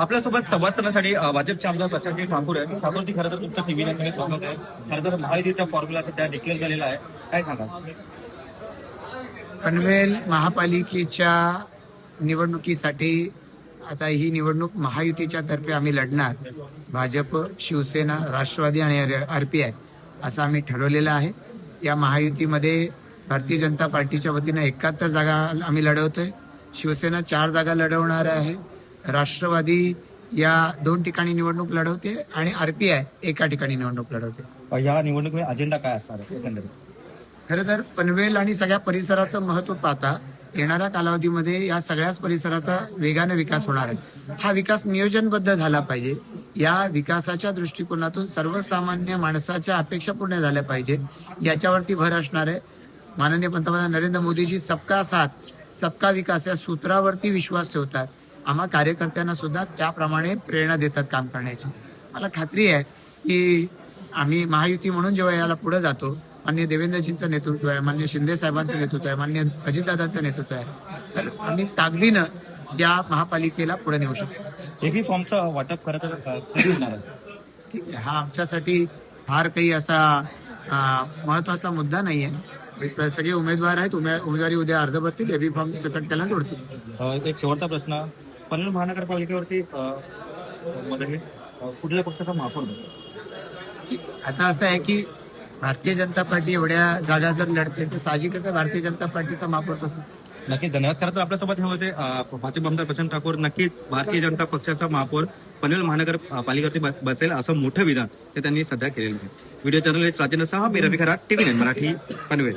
आपल्यासोबत संवाद साधण्यासाठी भाजपचे आमदार प्रशांतजी ठाकूर आहे ठाकूरजी खरं तर तुमचं टीव्ही मध्ये स्वागत आहे. खरं तर महायुतीचा फॉर्म्युला सध्या डिक्लेअर झालेला आहे. काय सांगा पनवेल महापालिकेच्या निवडणुकीसाठी आता ही निवडणूक महायुतीच्या तर्फे आम्ही लढणार. भाजप शिवसेना राष्ट्रवादी आणि आरपीआय असं आम्ही ठरवलेलं आहे. या महायुतीमध्ये भारतीय जनता पार्टीच्या वतीनं एकाहत्तर जागा आम्ही लढवतोय. शिवसेना चार जागा लढवणार आहे. राष्ट्रवादी या दोन ठिकाणी निवडणूक लढवते आणि आरपीआय एका ठिकाणी निवडणूक लढवते. या निवडणुकीमध्ये अजेंडा काय असणार खरं तर पनवेल आणि सगळ्या परिसराचं महत्त्व पाहता येणाऱ्या कालावधीमध्ये या सगळ्याच परिसराचा वेगाने विकास होणार आहे. हा विकास नियोजनबद्ध झाला पाहिजे. या विकासाच्या दृष्टिकोनातून सर्वसामान्य माणसाच्या अपेक्षा पूर्ण झाल्या पाहिजे. याच्यावरती भर असणार आहे. माननीय पंतप्रधान नरेंद्र मोदीजी सबका साथ सबका विकास या सूत्रावरती विश्वास ठेवतात. आम्हा कार्यकर्त्यांना सुद्धा त्याप्रमाणे प्रेरणा देतात काम करण्याची. मला खात्री आहे की आम्ही महायुती म्हणून जेव्हा याला पुढे जातो मान्य देवेंद्रजींचं नेतृत्व आहे मान्य शिंदे साहेबांचं नेतृत्व आहे मान्य अजितदादांचं नेतृत्व आहे तर आम्ही ताकदीनं या महापालिकेला पुढे नेऊ शकतो. एकही फॉर्मचं वाटप खरं तर आहे? ठीक आहे. हा आमच्यासाठी फार काही असा महत्त्वाचा मुद्दा नाही आहे सगळे उमेदवार आहेत. उमे- उमेदवारी उद्या अर्ज भरतील. एबी फॉर्म सकट त्याला जोडतील. एक शेवटचा प्रश्न. पनवेल महानगरपालिकेवरती मध्ये कुठल्या पक्षाचा महापौर बसेल आता असं आहे की भारतीय जनता पार्टी एवढ्या जागा जर लढते तर साहजिकच भारतीय जनता पार्टीचा महापौर पसंत नक्कीच धन्यवाद. खरं तर आपल्यासोबत हे होते भाजप आमदार प्रशांत ठाकूर. नक्कीच भारतीय जनता पक्षाचा महापौर पनवेल महानगर अ, पालिकेवरती ब- बसेल असं मोठं विधान ते त्यांनी सध्या केलेलं आहे. व्हिडिओ जर्नलिस्ट राजेंद्र सहा मी रवी खरात टीव्ही मराठी पनवेल.